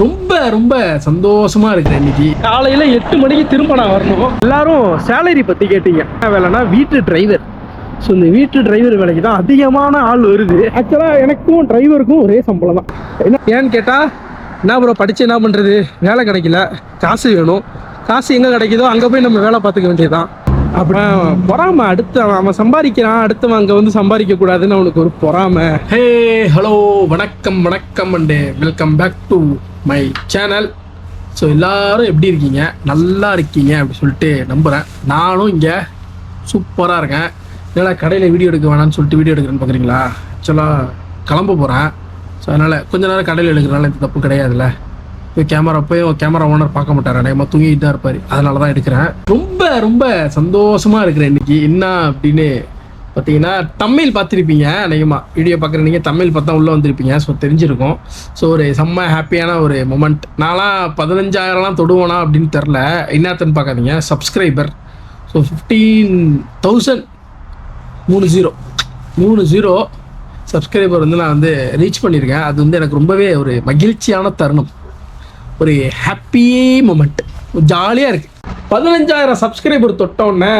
ரொம்ப ரொம்ப சந்தோஷமா இருக்கிறேன் இன்னைக்கு. காலையில எட்டு மணிக்கு திரும்ப நான் வரணும். எல்லாரும் சேலரி பத்தி கேட்டீங்க. என்ன வேலைன்னா வீட்டு டிரைவர் ஸோ இந்த வீட்டு டிரைவர் வேலைக்கு தான் அதிகமான ஆள் வருது. ஆக்சுவலாக எனக்கும் டிரைவருக்கும் ஒரே சம்பளம் தான். என்ன? ஏன்னு கேட்டால் என்ன ப்ரோ படித்து என்ன பண்ணுறது வேலை கிடைக்கல. காசு வேணும். காசு எங்கே கிடைக்குதோ அங்கே போய் நம்ம வேலை பார்த்துக்க வேண்டியதுதான். அப்புறம் பொறாம அடுத்து அவன் அவன் சம்பாதிக்கிறான் அடுத்தவன் அங்கே வந்து சம்பாதிக்க கூடாதுன்னு அவனுக்கு ஒரு பொறாம. ஹே ஹலோ வணக்கம் வணக்கம் and welcome back to my channel. So எல்லாரும் எப்படி இருக்கீங்க? நல்லா இருக்கீங்க அப்படி சொல்லிட்டு நம்புகிறேன் நானும் இங்கே சூப்பராக இருக்கேன். என்னடா கடையில் வீடியோ எடுக்க வேணாம்னு சொல்லிட்டு வீடியோ எடுக்கிறேன்னு பார்க்குறீங்களா ஆக்சுவலாக கிளம்ப போகிறேன் ஸோ அதனால் கொஞ்ச நேரம் கடையில் எடுக்கிறனால இந்த தப்பு கிடையாதுல்ல. கேமரா போய் கேமரா ஓனர் பார்க்க மாட்டார். அநேகமாக தூங்கிட்டு தான் இருப்பார். அதனால தான் எடுக்கிறேன். ரொம்ப ரொம்ப சந்தோஷமாக இருக்கிறேன் இன்னைக்கு. என்ன அப்படின்னு பார்த்தீங்கன்னா தமிழ் பார்த்துருப்பீங்க அநேகமாக வீடியோ பார்க்குற நீங்கள் தமிழ் பார்த்தா உள்ளே வந்திருப்பீங்க. ஸோ தெரிஞ்சிருக்கும். ஸோ ஒரு செம்ம ஹாப்பியான ஒரு மொமெண்ட் நான்லாம் பதினஞ்சாயிரம்லாம் தொடுவோனா அப்படின்னு தெரில என்னத்துன்னு பார்க்காதீங்க. சப்ஸ்கிரைபர் ஸோ ஃபிஃப்டீன் தௌசண்ட் மூணு ஜீரோ மூணு ஜீரோ சப்ஸ்கிரைபர் வந்து நான் வந்து ரீச் பண்ணியிருக்கேன். அது வந்து எனக்கு ரொம்பவே ஒரு மகிழ்ச்சியான தருணம். ஒரு ஹாப்பி மூமெண்ட் ஜாலியாக இருக்குது பதினஞ்சாயிரம் சப்ஸ்கிரைபர் தொட்டோன்னே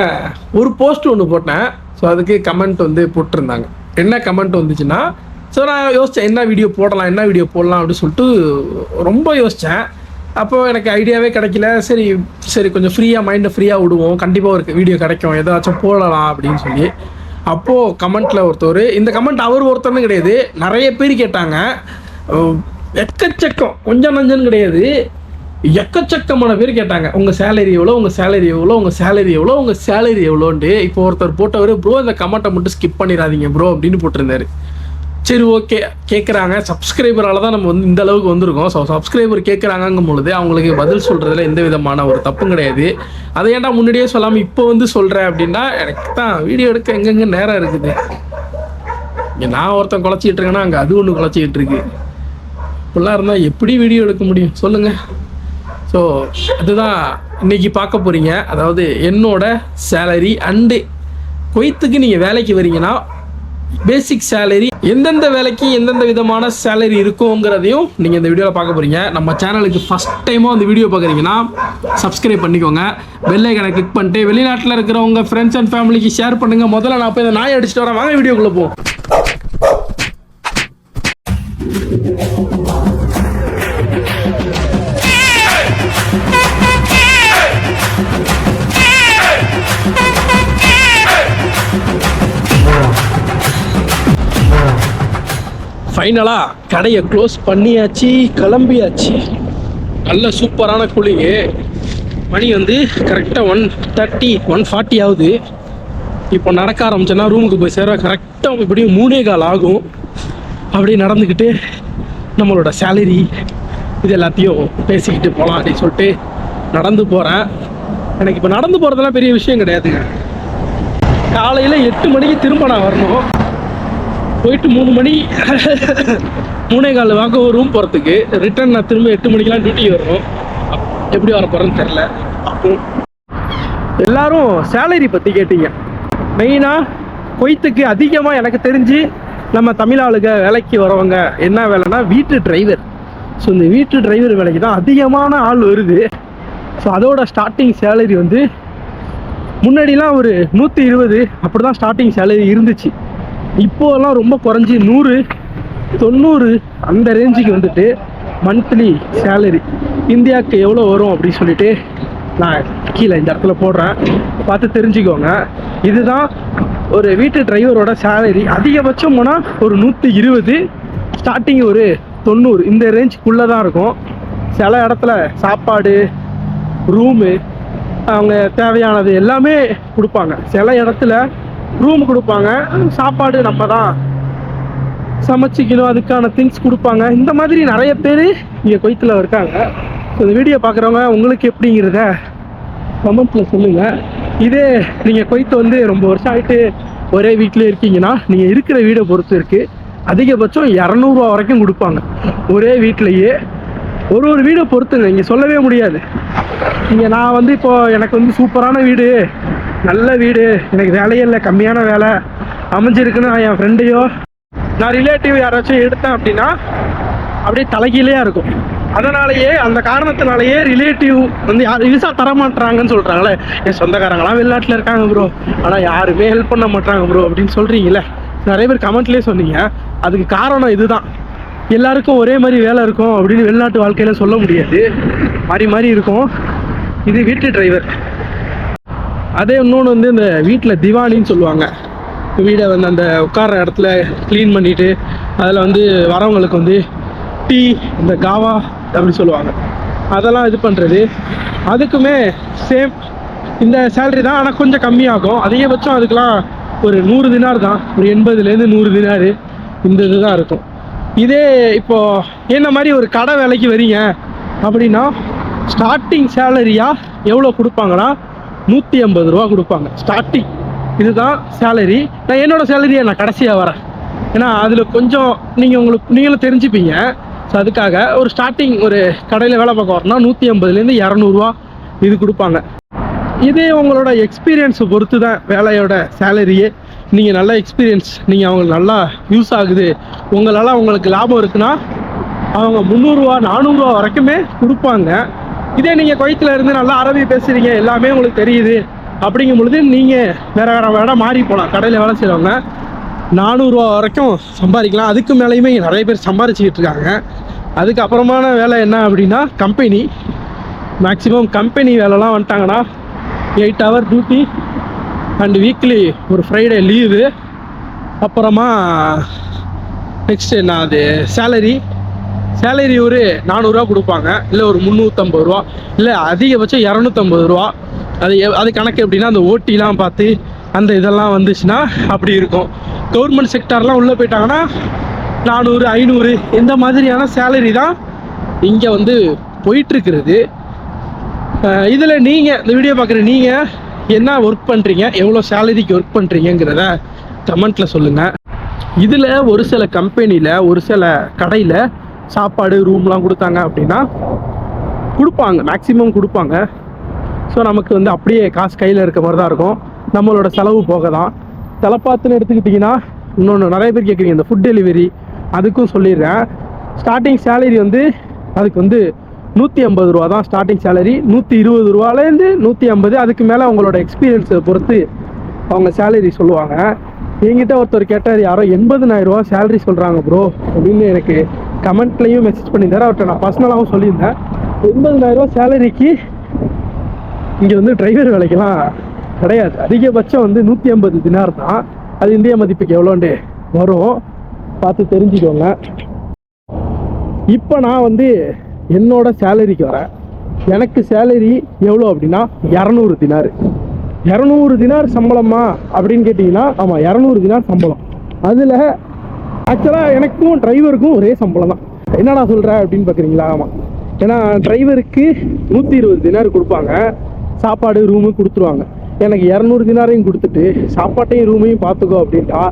ஒரு போஸ்ட் ஒன்று போட்டேன். ஸோ அதுக்கு கமெண்ட் வந்து போட்டிருந்தாங்க. என்ன கமெண்ட் வந்துச்சுன்னா ஸோ நான் யோசித்தேன் என்ன வீடியோ போடலாம் என்ன வீடியோ போடலாம்? அப்படின்னு சொல்லிட்டு ரொம்ப யோசித்தேன் அப்போ எனக்கு ஐடியாவே கிடைக்கல. சரி சரி கொஞ்சம் ஃப்ரீயாக மைண்டை ஃப்ரீயாக விடுவோம். கண்டிப்பாக ஒரு வீடியோ கிடைக்கும். ஏதாச்சும் போடலாம் அப்படின்னு சொல்லி. அப்போது கமெண்ட்டில் ஒருத்தர் இந்த கமெண்ட் அவர் ஒருத்தர்னு கிடையாது. நிறைய பேர் கேட்டாங்க. எக்கச்சக்கம். கொஞ்சம் நஞ்சன்னு கிடையாது. எக்கச்சக்கமான பேர் கேட்டாங்க. உங்கள் சேலரி எவ்வளோ உங்கள் சேலரி எவ்வளோ உங்கள் சேலரி எவ்வளோ உங்கள் சேலரி எவ்வளோன்ட்டு இப்போ ஒருத்தர் போட்டவர் ப்ரோ இந்த கமெண்ட்டை மட்டும் ஸ்கிப் பண்ணிடாதீங்க ப்ரோ அப்படின்னு போட்டிருந்தாரு. சரி ஓகே. கேட்குறாங்க சப்ஸ்கிரைபரால் தான் நம்ம வந்து இந்த அளவுக்கு வந்திருக்கோம். ஸோ சப்ஸ்கிரைபர் கேட்குறாங்கங்கும் பொழுது அவங்களுக்கு பதில் சொல்கிறதுல எந்த விதமான ஒரு தப்பும் கிடையாது. அதை ஏன்டா முன்னாடியே சொல்லாமல் இப்போ வந்து சொல்கிறேன் அப்படின்னா எனக்கு தான் வீடியோ எடுக்க எங்கெங்க நேரம் இருக்குது. நான் ஒருத்தன் குழச்சிக்கிட்டு இருக்கேன்னா அங்கே அது ஒன்று குழச்சிக்கிட்டு இருக்கு. இப்படிலாம் இருந்தால் எப்படி வீடியோ எடுக்க முடியும்? சொல்லுங்கள் ஸோ அதுதான் இன்னைக்கு பார்க்க போகிறீங்க அதாவது என்னோட சேலரி அண்டு கொய்த்துக்கு நீங்கள் வேலைக்கு வரீங்கன்னா பேசிக் சேலரி எந்தெந்த வேலைக்கு எந்தெந்த விதமான சேலரி இருக்குங்கிறதையும் நீங்கள் இந்த வீடியோவில் பார்க்க போகிறீங்க நம்ம சேனலுக்கு ஃபஸ்ட் டைமாக அந்த வீடியோ பார்க்குறீங்கன்னா சப்ஸ்கிரைப் பண்ணிக்கோங்க. பெல் கிளிக் பண்ணிட்டு வெளிநாட்டில் இருக்கிறவங்க ஃப்ரெண்ட்ஸ் அண்ட் ஃபேமிலிக்கு ஷேர் பண்ணுங்கள் முதல்ல நான் போய் இந்த நாயை அடிச்சுட்டு வரேன். வாங்க வீடியோக்குள்ளே போ ஃபைனலாக கடையை க்ளோஸ் பண்ணியாச்சு கிளம்பியாச்சு. நல்ல சூப்பரான கூலிங்கு மணி வந்து கரெக்டாக ஒன் தேர்ட்டி ஒன் ஃபார்ட்டி ஆகுது. இப்போ நடக்க ஆரம்பிச்சேன்னா ரூமுக்கு போய் சேர கரெக்டாக இப்படியும் மூணே கால் ஆகும். அப்படியே நடந்துக்கிட்டு நம்மளோட சேலரி இது எல்லாத்தையும் பேசிக்கிட்டு போகலாம் அப்படின்னு சொல்லிட்டு நடந்து போகிறேன் எனக்கு இப்போ நடந்து போகிறதெல்லாம் பெரிய விஷயம் கிடையாதுங்க. காலையில் எட்டு மணிக்கு திரும்ப நான் வரணும். போயிட்டு மூணு மணி மூணே கால் வாங்க ஒரு ரூம் போகிறதுக்கு ரிட்டர்ன் நான் திரும்ப எட்டு மணிக்கெலாம் டியூட்டி வரணும். எப்படி வர போகிறேன்னு தெரில அப்போ எல்லாரும் சேலரி பற்றி கேட்டீங்க. மெயினாக கொய்த்துக்கு அதிகமாக எனக்கு தெரிஞ்சு நம்ம தமிழ் ஆளுங்க வேலைக்கு வரவங்க என்ன வேலைன்னா வீட்டு டிரைவர் ஸோ இந்த வீட்டு டிரைவர் வேலைக்கு தான் அதிகமான ஆள் வருது. ஸோ அதோட ஸ்டார்டிங் சேலரி வந்து முன்னாடிலாம் ஒரு நூற்றி இருபது அப்படி தான் ஸ்டார்டிங் சேலரி இருந்துச்சு. இப்போலாம் ரொம்ப குறைஞ்சி நூறு தொண்ணூறு அந்த ரேஞ்சுக்கு வந்துட்டு மந்த்லி சேலரி இந்தியாவுக்கு எவ்வளோ வரும் அப்படின்னு சொல்லிட்டு நான் கீழே இந்த இடத்துல போடுறேன். பார்த்து தெரிஞ்சுக்கோங்க. இதுதான் ஒரு வீட்டு டிரைவரோட சேலரி அதிகபட்சம் போனால் ஒரு நூற்றி இருபது ஸ்டார்டிங் ஒரு தொண்ணூறு. இந்த ரேஞ்சுக்குள்ளே தான் இருக்கும். சில இடத்துல சாப்பாடு ரூமு அவங்க தேவையானது எல்லாமே கொடுப்பாங்க. சில இடத்துல ரூம் கொடுப்பாங்க. சாப்பாடு நம்ம தான் சமைச்சிக்கணும் அதுக்கான திங்ஸ் கொடுப்பாங்க. இந்த மாதிரி நிறைய பேர் இங்கே கொய்த்தில் இருக்காங்க. ஸோ இந்த வீடியோ பார்க்குறவங்க உங்களுக்கு எப்படிங்கிறத கமெண்ட்டில் சொல்லுங்கள் இதே நீங்கள் கொய்த்து வந்து ரொம்ப வருஷம் ஆகிட்டு ஒரே வீட்டிலே இருக்கீங்கன்னா நீங்கள் இருக்கிற வீடை பொறுத்து இருக்குது அதிகபட்சம் இரநூறுவா வரைக்கும் கொடுப்பாங்க. ஒரே வீட்டிலையே ஒரு ஒரு வீடை பொறுத்துங்க. இங்கே சொல்லவே முடியாது. இங்கே நான் வந்து இப்போ எனக்கு வந்து சூப்பரான வீடு. நல்ல வீடு. எனக்கு வேலையே இல்லை கம்மியான வேலை. அமைஞ்சிருக்குன்னு நான் என் ஃப்ரெண்டையோ நான் ரிலேட்டிவ் யாராச்சும் எடுத்தேன் அப்படின்னா அப்படியே தலைகீழையாக இருக்கும். அதனாலேயே அந்த காரணத்தினாலேயே ரிலேட்டிவ் வந்து யார் விசா தர மாட்டாங்கன்னு சொல்றாங்களே. என் சொந்தக்காரங்களாம் வெளிநாட்டில் இருக்காங்க ப்ரோ ஆனால் யாருமே ஹெல்ப் பண்ண மாட்டாங்க ப்ரோ அப்படின்னு சொல்றீங்களே நிறைய பேர் கமெண்ட்லேயே சொன்னீங்க. அதுக்கு காரணம் இதுதான். எல்லாருக்கும் ஒரே மாதிரி வேலை இருக்கும் அப்படின்னு வெளிநாட்டு வாழ்க்கையில சொல்ல முடியாது. மாறி மாறி இருக்கும். இது வீட்டு டிரைவர் அதே இன்னொன்று வந்து இந்த வீட்டில் திவானின்னு சொல்லுவாங்க. வீடை வந்து அந்த உட்கார்ற இடத்துல க்ளீன் பண்ணிட்டு அதில் வந்து வரவங்களுக்கு வந்து டீ இந்த காவா அப்படி சொல்லுவாங்க. அதெல்லாம் இது பண்ணுறது அதுக்குமே சேம் இந்த சேலரி தான் ஆனால் கொஞ்சம் கம்மியாகும். அதிகபட்சம் அதுக்கெலாம் ஒரு நூறு தினார் தான். ஒரு எண்பதுலேருந்து நூறு தினார் இந்த இது தான் இருக்கும். இதே இப்போ என்ன மாதிரி ஒரு கடை வேலைக்கு வரீங்க அப்படின்னா ஸ்டார்டிங் சேலரியாக எவ்வளோ கொடுப்பாங்கன்னா நூற்றி ஐம்பது ரூபா கொடுப்பாங்க. ஸ்டார்டிங் இதுதான் சேலரி நான் என்னோட சேலரியை நான் கடைசியாக வரேன். ஏன்னா அதில் கொஞ்சம் நீங்கள் உங்களுக்கு நீங்களும் தெரிஞ்சுப்பீங்க. ஸோ அதுக்காக ஒரு ஸ்டார்டிங் ஒரு கடையில் வேலை பார்க்க வரணும்னா நூற்றி ஐம்பதுலேருந்து இரநூறுவா இது கொடுப்பாங்க. இதே உங்களோட எக்ஸ்பீரியன்ஸை பொறுத்து தான் வேலையோட சேலரியே நீங்கள் நல்ல எக்ஸ்பீரியன்ஸ் நீங்கள் அவங்களுக்கு நல்லா யூஸ் ஆகுது. உங்களால் உங்களுக்கு லாபம் இருக்குன்னா அவங்க முந்நூறுரூவா நானூறுரூவா வரைக்குமே கொடுப்பாங்க. இதே நீங்கள் குவைத்தில் இருந்து நல்லா அரபி பேசுகிறீங்க எல்லாமே உங்களுக்கு தெரியுது. அப்படிங்கும் பொழுது நீங்கள் வேற வேற வேற மாறி போகலாம் கடையில் வேலை செய்கிறவங்க நானூறுரூவா வரைக்கும் சம்பாதிக்கலாம். அதுக்கு மேலேயுமே நிறைய பேர் சம்பாரிச்சிக்கிட்டு இருக்காங்க. அதுக்கப்புறமான வேலை என்ன அப்படின்னா கம்பெனி மேக்ஸிமம் கம்பெனி வேலைலாம் வந்துட்டாங்கன்னா eight hour duty and weekly ஒரு ஃப்ரைடே லீவு அப்புறமா நெக்ஸ்ட் என்ன அது? சேலரி சேலரி ஒரு நானூறுரூவா கொடுப்பாங்க இல்லை ஒரு முந்நூற்றம்பது ரூபா இல்லை அதிகபட்சம் இரநூத்தம்பது ரூபா. அது அது கணக்கு எப்படின்னா அந்த ஓட்டிலாம் பார்த்து அந்த இதெல்லாம் வந்துச்சுன்னா அப்படி இருக்கும். கவர்மெண்ட் செக்டார்லாம் உள்ளே போயிட்டாங்கன்னா நானூறு ஐநூறு இந்த மாதிரியான சேலரி தான் இங்கே வந்து போயிட்டுருக்கிறது. இதில் நீங்கள் இந்த வீடியோ பார்க்குற நீங்கள் என்ன ஒர்க் பண்ணுறீங்க எவ்வளோ சேலரிக்கு ஒர்க் பண்ணுறீங்கிறத கமெண்ட்டில் சொல்லுங்கள் இதில் ஒரு சில கம்பெனியில் ஒரு சில கடையில் சாப்பாடு ரூம்லாம் கொடுத்தாங்க அப்படின்னா கொடுப்பாங்க மேக்ஸிமம் கொடுப்பாங்க. ஸோ நமக்கு வந்து அப்படியே காசு கையில் இருக்க மாதிரி தான் இருக்கும். நம்மளோட செலவு போக தான் தலைப்பாத்துன்னு எடுத்துக்கிட்டிங்கன்னா இன்னொன்று நிறைய பேர் கேட்குறீங்க இந்த ஃபுட் டெலிவரி அதுக்கும் சொல்லிடுறேன். ஸ்டார்டிங் சேலரி வந்து அதுக்கு வந்து நூற்றி ஐம்பது ரூபா தான் ஸ்டார்டிங் சேலரி நூற்றி இருபது ரூபாலேருந்து நூற்றி ஐம்பது அதுக்கு மேலே அவங்களோட எக்ஸ்பீரியன்ஸை பொறுத்து அவங்க சேலரி சொல்லுவாங்க. என்கிட்ட ஒருத்தர் கேட்டார் யாரோ எண்பதுனாயிரம் ரூபா சேலரி சொல்கிறாங்க ப்ரோ அப்படின்னு எனக்கு கமெண்ட்லேயும் மெசேஜ் பண்ணியிருந்தார். அவர்கிட்ட நான் பர்சனலாகவும் சொல்லியிருந்தேன். எண்பதுனாயிரம் சேலரிக்கு இங்கே வந்து டிரைவர் வேலைக்கெல்லாம் கிடையாது. அதிகபட்சம் வந்து நூற்றி ஐம்பது தினார் தான். அது இந்திய மதிப்புக்கு எவ்வளோண்டு வரும்? பார்த்து தெரிஞ்சுக்கோங்க. இப்போ நான் வந்து என்னோட சேலரிக்கு வரேன். எனக்கு சேலரி எவ்வளோ அப்படின்னா இரநூறு தினார் இரநூறு தினார் சம்பளமா அப்படின்னு கேட்டிங்கன்னா ஆமாம் இரநூறு தினார் சம்பளம். அதில் ஆக்சுவலாக எனக்கும் டிரைவருக்கும் ஒரே சம்பளம் தான். என்னடா சொல்கிற அப்படின்னு பார்க்குறீங்களா ஆமாம் ஏன்னா டிரைவருக்கு நூற்றி இருபது தினார் கொடுப்பாங்க. சாப்பாடு ரூமு கொடுத்துருவாங்க. எனக்கு இரநூறு தினாரையும் கொடுத்துட்டு சாப்பாட்டையும் ரூமையும் பார்த்துக்கோ அப்படின்ட்டா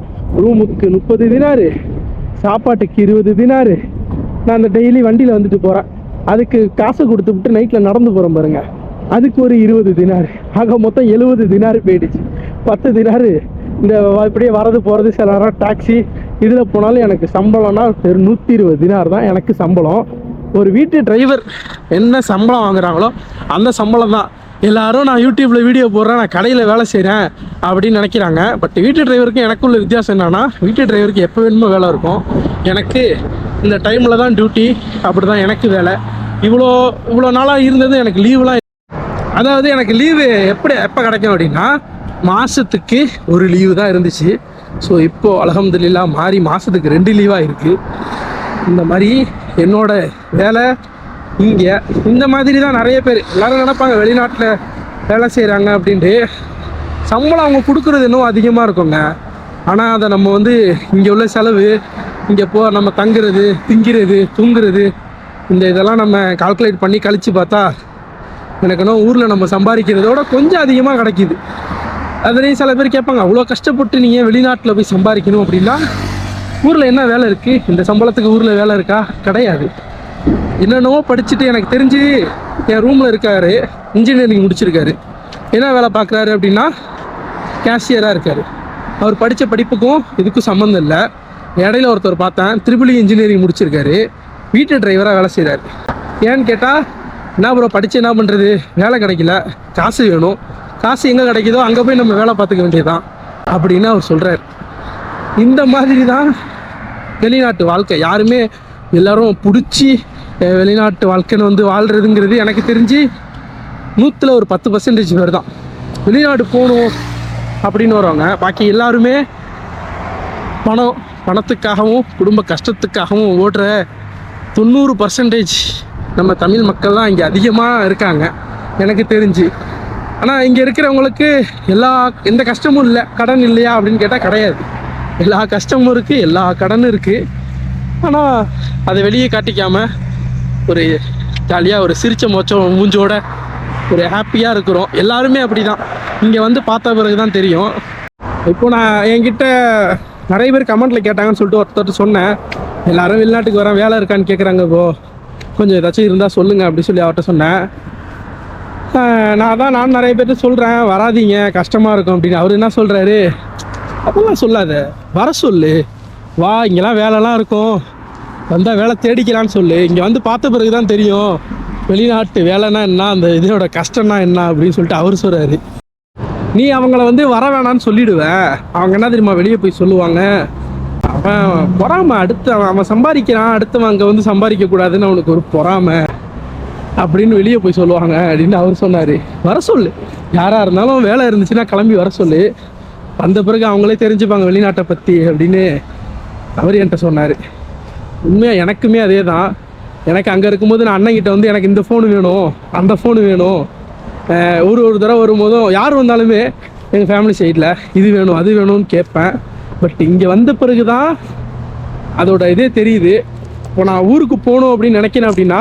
ரூமுக்கு முப்பது தினாரு சாப்பாட்டுக்கு இருபது தினாரு. நான் அந்த டெய்லி வண்டியில் வந்துட்டு போகிறேன் அதுக்கு காசு கொடுத்துவிட்டு நைட்டில் நடந்து போகிறேன் பாருங்க. அதுக்கு ஒரு இருபது தினார். ஆக மொத்தம் எழுபது தினார் போயிடுச்சு. பத்து தினார். இந்த இப்படியே வரது போகிறது சில நேரம் டாக்ஸி இதில் போனாலும் எனக்கு சம்பளம்னா ஒரு நூற்றி இருபது தினார் தான் எனக்கு சம்பளம். ஒரு வீட்டு டிரைவர் என்ன சம்பளம் வாங்குறாங்களோ அந்த சம்பளம் தான். எல்லாரும் நான் யூடியூப்பில் வீடியோ போடுறேன் நான் கடையில் வேலை செய்கிறேன் அப்படின்னு நினைக்கிறாங்க. பட் வீட்டு டிரைவருக்கும் எனக்கும் உள்ள வித்தியாசம் என்னென்னா வீட்டு டிரைவருக்கு எப்போ வேணுமோ வேலை இருக்கும். எனக்கு இந்த டைமில் தான் டியூட்டி அப்படி தான் எனக்கு வேலை. இவ்வளோ இவ்வளோ நாளாக இருந்தது எனக்கு லீவுலாம் அதாவது எனக்கு லீவு எப்படி எப்போ கிடைக்கும் அப்படின்னா மாதத்துக்கு ஒரு லீவு தான் இருந்துச்சு. ஸோ இப்போது அலகம்துலில்லா மாறி மாதத்துக்கு ரெண்டு லீவாக இருக்குது இந்த மாதிரி என்னோட வேலை இங்கே. இந்த மாதிரி தான் நிறைய பேர் எல்லாரும் நினைப்பாங்க வெளிநாட்டில் வேலை செய்கிறாங்க அப்படின்ட்டு. சம்பளம் அவங்க கொடுக்குறது இன்னும் அதிகமாக இருக்குங்க. ஆனால் அதை நம்ம வந்து இங்கே உள்ள செலவு இங்கே போ நம்ம தங்குறது திங்கிறது தூங்குறது இந்த இதெல்லாம் நம்ம கால்குலேட் பண்ணி கழித்து பார்த்தா எனக்கு இன்னும் ஊரில் நம்ம சம்பாதிக்கிறதோட கொஞ்சம் அதிகமாக கிடைக்கிது. அதுலேயும் சில பேர் கேட்பாங்க அவ்வளோ கஷ்டப்பட்டு நீங்கள் வெளிநாட்டில் போய் சம்பாதிக்கணும்? அப்படின்னா ஊரில் என்ன வேலை இருக்குது இந்த சம்பளத்துக்கு ஊரில் வேலை இருக்கா? கிடையாது. என்னென்னவோ படிச்சுட்டு எனக்கு தெரிஞ்சு என் ரூமில் இருக்காரு. இன்ஜினியரிங் முடிச்சிருக்காரு. என்ன வேலை பார்க்குறாரு அப்படின்னா கேஷியராக இருக்கார். அவர் படித்த படிப்புக்கும் இதுக்கும் சம்மந்தம் இல்லை. இடையில ஒருத்தர் பார்த்தேன் திரிபிளி இன்ஜினியரிங் e முடிச்சிருக்காரு. வீட்டு டிரைவராக வேலை செய்கிறாரு ஏன்னு கேட்டால் என்ன ப்ரோ படித்து என்ன பண்ணுறது வேலை கிடைக்கல. காசு வேணும். காசு எங்கே கிடைக்குதோ அங்கே போய் நம்ம வேலை பார்த்துக்க வேண்டியதுதான் அப்படின்னு அவர் சொல்கிறார் இந்த மாதிரி தான் வெளிநாட்டு வாழ்க்கை. யாருமே எல்லாரும் பிடிச்சி வெளிநாட்டு வாழ்க்கைன்னு வந்து வாழ்கிறதுங்கிறது எனக்கு தெரிஞ்சு நூற்றில் ஒரு பத்து பர்சன்டேஜ் பேர் தான் வெளிநாடு போகணும் அப்படின்னு வருவாங்க பாக்கி எல்லாருமே பணம் பணத்துக்காகவும் குடும்ப கஷ்டத்துக்காகவும் ஓடுற தொண்ணூறு பர்சன்டேஜ் நம்ம தமிழ் மக்கள் தான் இங்கே அதிகமாக இருக்காங்க. எனக்கு தெரிஞ்சு. ஆனால் இங்கே இருக்கிறவங்களுக்கு எல்லா எந்த கஷ்டமும் இல்லை. கடன் இல்லையா அப்படின்னு கேட்டால் கிடையாது. எல்லா கஷ்டமும் இருக்குது எல்லா கடனும் இருக்குது ஆனால் அதை வெளியே காட்டிக்காமல் ஒரு ஜாலியாக ஒரு சிரிச்ச மோச்சம் மூஞ்சோட ஒரு ஹாப்பியாக இருக்கிறோம். எல்லாருமே அப்படி தான் இங்கே வந்து பார்த்த பிறகு தான் தெரியும். இப்போ நான் என்கிட்ட நிறைய பேர் கமெண்ட்டில் கேட்டாங்கன்னு சொல்லிட்டு ஒருத்தர் சொன்னேன். எல்லாரும் வெளிநாட்டுக்கு வரேன் வேலை இருக்கான்னு கேட்குறாங்க ப்ரோ கொஞ்சம் ஏதாச்சும் இருந்தால் சொல்லுங்கள் அப்படின்னு சொல்லி அவர்கிட்ட சொன்னேன். நான் தான் நான் நிறைய பேர்த்து சொல்கிறேன் வராதீங்க கஷ்டமாக இருக்கும் அப்படின்னு. அவர் என்ன சொல்கிறாரு அதெல்லாம் சொல்லாத. வர சொல்லு. வா இங்கெல்லாம் வேலைலாம் இருக்கும். வந்தால் வேலை தேடிக்கலான்னு சொல்லு. இங்கே வந்து பார்த்த பிறகு தான் தெரியும். வெளிநாட்டு வேலைன்னா என்ன? அந்த இதோட கஷ்டம்னா என்ன? அப்படின்னு சொல்லிட்டு அவர் சொல்கிறாரு நீ அவங்கள வந்து வர வேணாம்னு சொல்லிவிடுவேன் அவங்க என்ன தெரியுமா வெளியே போய் சொல்லுவாங்க? அவன் பொறாம. அடுத்து அவன் அவன் சம்பாதிக்கிறான். அடுத்தவன் அங்கே வந்து சம்பாதிக்க கூடாதுன்னு அவனுக்கு ஒரு பொறாமை. அப்படின்னு வெளியே போய் சொல்லுவாங்க அப்படின்னு அவர் சொன்னார். வர சொல்லு. யாராக இருந்தாலும் வேலை இருந்துச்சுன்னா கிளம்பி வர சொல்லு. வந்த பிறகு அவங்களே தெரிஞ்சுப்பாங்க வெளிநாட்டை பற்றி அப்படின்னு அவர் என்கிட்ட சொன்னார். உண்மையாக எனக்குமே அதே தான் எனக்கு அங்கே இருக்கும்போது நான் அண்ணங்கிட்ட வந்து எனக்கு இந்த ஃபோனு வேணும் அந்த ஃபோனு வேணும். ஒரு ஒரு தடவை வரும்போதும் யார் வந்தாலுமே எங்கள் ஃபேமிலி சைடில் இது வேணும் அது வேணும்னு கேட்பேன். பட் இங்கே வந்த பிறகு தான் அதோட இதே தெரியுது. இப்போ நான் ஊருக்கு போகணும் அப்படின்னு நினைக்கிறேன் அப்படின்னா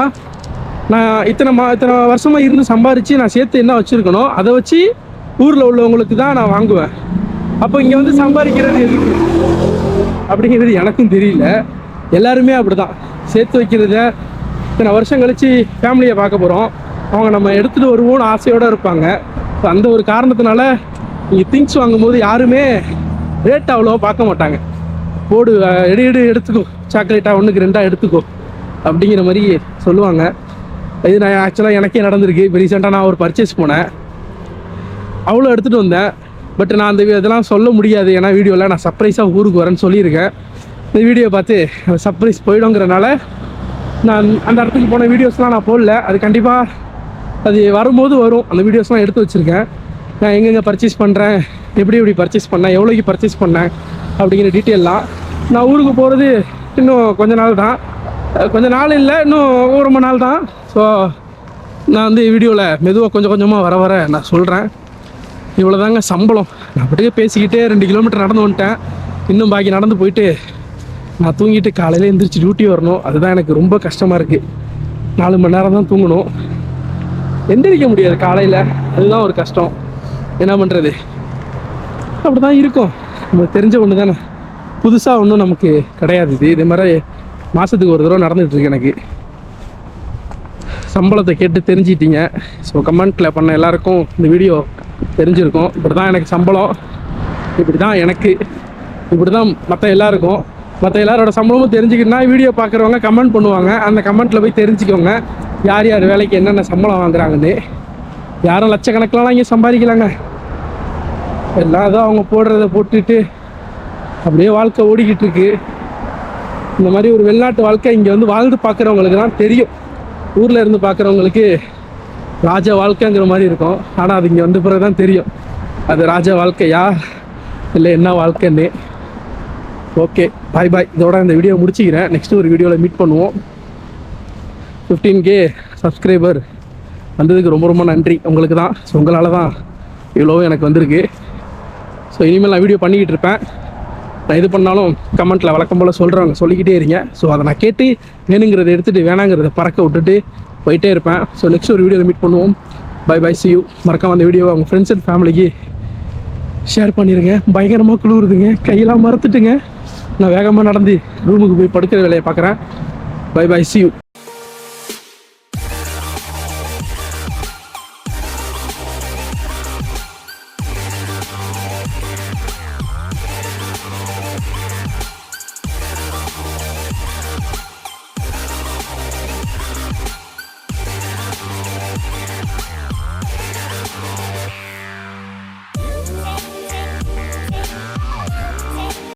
நான் இத்தனை மா இத்தனை வருஷமாக இருந்து சம்பாரித்து நான் சேர்த்து என்ன வச்சுருக்கணும் அதை வச்சு ஊரில் உள்ளவங்களுக்கு தான் நான் வாங்குவேன். அப்போ இங்கே வந்து சம்பாதிக்கிறது எதுக்கு? அப்படிங்கிறது எனக்கும் தெரியல. எல்லாருமே அப்படிதான். சேர்த்து வைக்கிறத இத்தனை வருஷம் கழித்து ஃபேமிலியை பார்க்க போகிறோம் அவங்க நம்ம எடுத்துகிட்டு வருவோம்னு ஆசையோடு இருப்பாங்க. ஸோ அந்த ஒரு காரணத்தினால நீங்கள் திங்ஸ் வாங்கும்போது யாருமே ரேட் அவ்வளோவா பார்க்க மாட்டாங்க. போடு எடு எடு எடுத்துக்கோ. சாக்லேட்டாக ஒன்றுக்கு ரெண்டாக எடுத்துக்கோ. அப்படிங்கிற மாதிரி சொல்லுவாங்க. இது நான் ஆக்சுவலாக எனக்கே நடந்திருக்கு. இப்போ ரீசெண்டாக நான் ஒரு பர்ச்சேஸ் போனேன். அவ்வளோ எடுத்துகிட்டு வந்தேன். பட் நான் அந்த இதெல்லாம் சொல்ல முடியாது. ஏன்னா வீடியோவில் நான் சர்ப்ரைஸாக ஊருக்கு வரேன்னு சொல்லியிருக்கேன். இந்த வீடியோ பார்த்து சர்ப்ரைஸ் போயிடுங்கிறனால நான் அந்த இடத்துக்கு போன வீடியோஸ்லாம் நான் போடல. அது கண்டிப்பாக அது வரும்போது வரும். அந்த வீடியோஸ்லாம் எடுத்து வச்சுருக்கேன். நான் எங்கெங்கே பர்ச்சேஸ் பண்ணுறேன் எப்படி எப்படி பர்ச்சேஸ் பண்ணேன் எவ்வளோக்கு பர்ச்சேஸ் பண்ணேன் அப்படிங்கிற டீட்டெயிலாம் நான் ஊருக்கு போகிறது இன்னும் கொஞ்ச நாள் தான் கொஞ்ச நாள் இல்லை இன்னும் ஒரு ரொம்ப நாள் தான். ஸோ நான் வந்து வீடியோவில் மெதுவாக கொஞ்சம் கொஞ்சமாக வர வர நான் சொல்கிறேன் இவ்வளோதாங்க சம்பளம். நான் அப்படியே பேசிக்கிட்டே ரெண்டு கிலோமீட்டர் நடந்து வந்துட்டேன். இன்னும் பாக்கி நடந்து போயிட்டு நான் தூங்கிட்டு காலையில் எழுந்திரிச்சு டியூட்டி வரணும். அதுதான் எனக்கு ரொம்ப கஷ்டமாக இருக்குது நாலு மணி நேரம் தான் தூங்கணும். எந்திரிக்க முடியாது காலையில். அதுதான் ஒரு கஷ்டம். என்ன பண்ணுறது அப்படி தான் இருக்கும். நமக்கு தெரிஞ்ச ஒன்று தானே புதுசாக ஒன்றும் நமக்கு கிடையாது. இது இதே மாதிரி மாதத்துக்கு ஒரு தடவை நடந்துகிட்டு இருக்கு எனக்கு. சம்பளத்தை கேட்டு தெரிஞ்சிட்டீங்க. ஸோ கமெண்ட்டில் பண்ண எல்லாருக்கும் இந்த வீடியோ தெரிஞ்சிருக்கும். இப்படி தான் எனக்கு சம்பளம். இப்படி தான் எனக்கு. இப்படி தான் மற்ற எல்லாருக்கும். மற்ற எல்லாரோட சம்பளமும் தெரிஞ்சுக்கிட்டுனா வீடியோ பார்க்குறவங்க கமெண்ட் பண்ணுவாங்க. அந்த கமெண்ட்டில் போய் தெரிஞ்சுக்கோங்க. யார் யார் வேலைக்கு என்னென்ன சம்பளம் வாங்குறாங்கன்னு. யாரும் லட்சக்கணக்கிலலாம் இங்கே சம்பாதிக்கலாங்க. எல்லாம் தான் அவங்க போடுறத போட்டுட்டு அப்படியே வாழ்க்கை ஓடிக்கிட்டு இருக்கு. இந்த மாதிரி ஒரு வெளிநாட்டு வாழ்க்கை இங்கே வந்து வாழ்ந்து பார்க்குறவங்களுக்கு தான் தெரியும். ஊரில் இருந்து பார்க்குறவங்களுக்கு ராஜ வாழ்க்கைங்கிற மாதிரி இருக்கும். ஆனால் அது இங்கே வந்த பிறகு தான் தெரியும். அது ராஜ வாழ்க்கையா? இல்லை என்ன வாழ்க்கைன்னு. ஓகே பாய் பாய் இதோட இந்த வீடியோ முடிச்சுக்கிறேன். நெக்ஸ்ட் ஒரு வீடியோவில் மீட் பண்ணுவோம். ஃபிஃப்டீன் கே சப்ஸ்கிரைபர் வந்ததுக்கு ரொம்ப ரொம்ப நன்றி. உங்களுக்கு தான். ஸோ உங்களால் தான் இவ்வளோ எனக்கு வந்திருக்கு. ஸோ இனிமேல் நான் வீடியோ பண்ணிக்கிட்டு இருப்பேன். நான் இது பண்ணாலும் கமெண்ட்டில் வழக்கம் போல் சொல்கிறவங்க சொல்லிக்கிட்டே இருங்க. ஸோ அதை நான் கேட்டு வேணுங்கிறத எடுத்துகிட்டு வேணாங்கிறத பறக்க விட்டுட்டு போயிட்டே இருப்பேன். ஸோ நெக்ஸ்ட் ஒரு வீடியோவில் மீட் பண்ணுவோம். பை பை சி யூ மறக்காம அந்த வீடியோவை அவங்க ஃப்ரெண்ட்ஸ் அண்ட் ஃபேமிலிக்கு ஷேர் பண்ணிடுங்க பயங்கரமாக குளிருதுங்க. கையெல்லாம் மறந்துட்டுங்க. நான் வேகமாக நடந்து ரூமுக்கு போய் படுக்கிற வேலையை பார்க்குறேன். By by C you